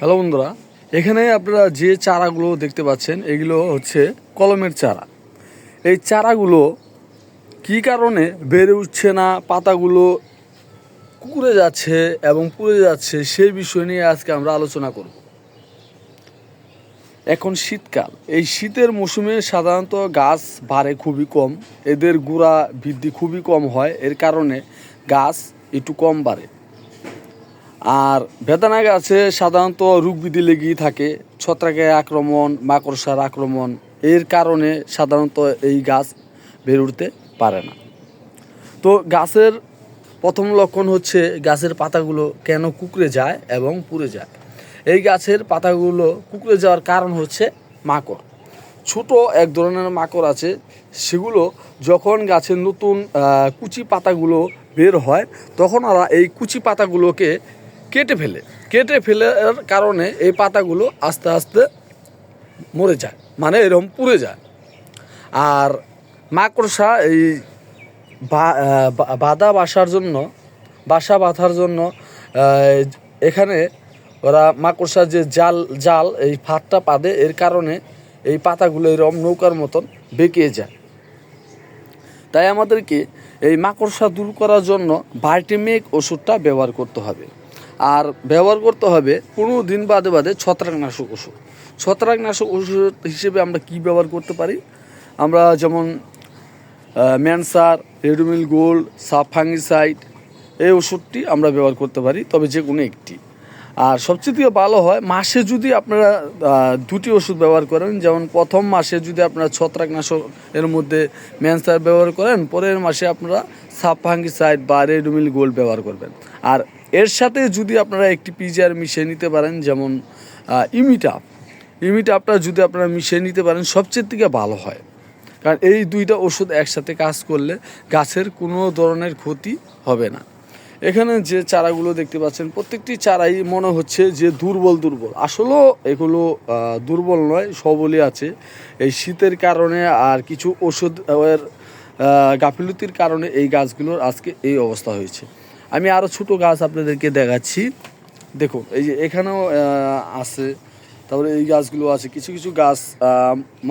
Hello বন্ধুরা, এখানে আপনারা যে চারাগুলো দেখতে পাচ্ছেন, এগুলো হচ্ছে কলমের চারা। এই চারাগুলো কী কারণে বেড়ে উঠছে না, পাতাগুলো কুকুরে যাচ্ছে এবং পুড়ে যাচ্ছে সেই বিষয় নিয়ে আজকে আমরা আলোচনা করব। এখন শীতকাল, এই শীতের মৌসুমে সাধারণত গাছ বাড়ে খুবই কম, এদের গুড়া বৃদ্ধি খুবই কম হয়, এর কারণে গাছ একটু কম বাড়ে। আর বেদানা গাছে সাধারণত রোগ বিধি লেগেই থাকে। ছত্রাকের আক্রমণ, মাকড়সার আক্রমণ, এর কারণে সাধারণত এই গাছ বেড়ে উঠতে পারে না। তো গাছের প্রথম লক্ষণ হচ্ছে গাছের পাতাগুলো কেন কুকড়ে যায় এবং পুড়ে যায়। এই গাছের পাতাগুলো কুকড়ে যাওয়ার কারণ হচ্ছে মাকড়। ছোট এক ধরনের মাকড় আছে, সেগুলো যখন গাছের নতুন কুচি পাতাগুলো বের হয়, তখন ওরা এই কুচি পাতাগুলোকে কেটে ফেলে, কেটে ফেলার কারণে এই পাতাগুলো আস্তে আস্তে মরে যায় মানে এরকম পুড়ে যায়। আর মাকড়সা এই বাধা বাসার জন্য, বাসা বাঁধার জন্য এখানে ওরা মাকড়সার যে জাল জাল, এই ফাঁদটা পাদে এর কারণে এই পাতাগুলো এরকম নৌকার মতন বেঁকে যায়। তাই আমাদেরকে এই মাকড়সা দূর করার জন্য ভাইটামিক ওষুধটা ব্যবহার করতে হবে। আর ব্যবহার করতে হবে পনেরো দিন বাদে বাদে ছত্রাকনাশক ওষুধ। ছত্রাকনাশক ওষুধ হিসেবে আমরা কি ব্যবহার করতে পারি? আমরা যেমন ম্যানসার, রেডোমিল গোল্ড, সাফাঙ্গিসাইড এই ওষুধটি আমরা ব্যবহার করতে পারি, তবে যে কোনো একটি। আর সবচেয়ে থেকে ভালো হয়, মাসে যদি আপনারা দুটি ওষুধ ব্যবহার করেন, যেমন প্রথম মাসে যদি আপনারা ছত্রাকনাশক এর মধ্যে ম্যানসার ব্যবহার করেন, পরের মাসে আপনারা সাফাঙ্গিসাইড বা রেডোমিল গোল্ড ব্যবহার করবেন। আর এর সাথে যদি আপনারা একটি পিজিআর মিশিয়ে নিতে পারেন, যেমন ইমিটাপ ইমিটাপটা যদি আপনারা মিশিয়ে নিতে পারেন, সবচেয়ে থেকে ভালো হয়। কারণ এই দুইটা ওষুধ একসাথে কাজ করলে গাছের কোনো ধরনের ক্ষতি হবে না। এখানে যে চারাগুলো দেখতে পাচ্ছেন, প্রত্যেকটি চারাই মনে হচ্ছে যে দুর্বল দুর্বল। আসলেও এগুলো দুর্বল নয়, সবলই আছে। এই শীতের কারণে আর কিছু ওষুধ, এর গাফিলতির কারণে এই গাছগুলোর আজকে এই অবস্থা হয়েছে। আমি আরও ছোট গাছ আপনাদেরকে দেখাচ্ছি। দেখুন, এই যে এখানেও আছে। তারপরে এই গাছগুলো আছে। কিছু কিছু গাছ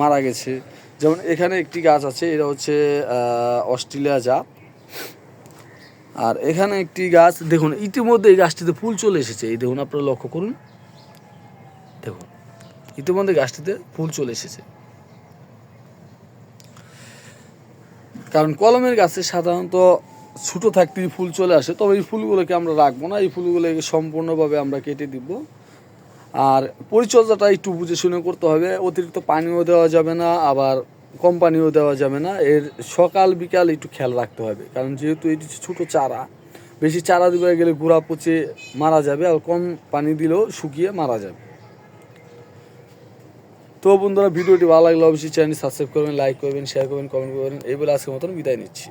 মারা গেছে। যেমন এখানে একটি গাছ আছে, এটা হচ্ছে অস্ট্রেলিয়া জাত আর এখানে একটি গাছ, দেখুন, ইতিমধ্যে এই গাছটিতে ফুল চলে এসেছে। এই দেখুন, আপনারা লক্ষ্য করুন। দেখুন, ইতিমধ্যে গাছটিতে ফুল চলে এসেছে। কারণ কলমের গাছে সাধারণত ছোটো থাকতেই ফুল চলে আসে, তবে এই ফুলগুলোকে আমরা রাখব না, এই ফুলগুলোকে সম্পূর্ণভাবে আমরা কেটে দিব। আর পরিচর্যাটা একটু বুঝে শুনে করতে হবে, অতিরিক্ত পানিও দেওয়া যাবে না, আবার কম পানিও দেওয়া যাবে না। এর সকাল, বিকাল একটু খেয়াল রাখতে হবে, কারণ যেহেতু এটি ছোটো চারা, বেশি চারা দিবে গেলে গুঁড়া পচে মারা যাবে, আর কম পানি দিলেও শুকিয়ে মারা যাবে। তো বন্ধুরা, ভিডিওটি ভালো লাগলে অবশ্যই চ্যানেল সাবস্ক্রাইব করবেন, লাইক করবেন শেয়ার করবেন কমেন্ট করবেন, এই বলে আজকের মতন বিদায় নিচ্ছি।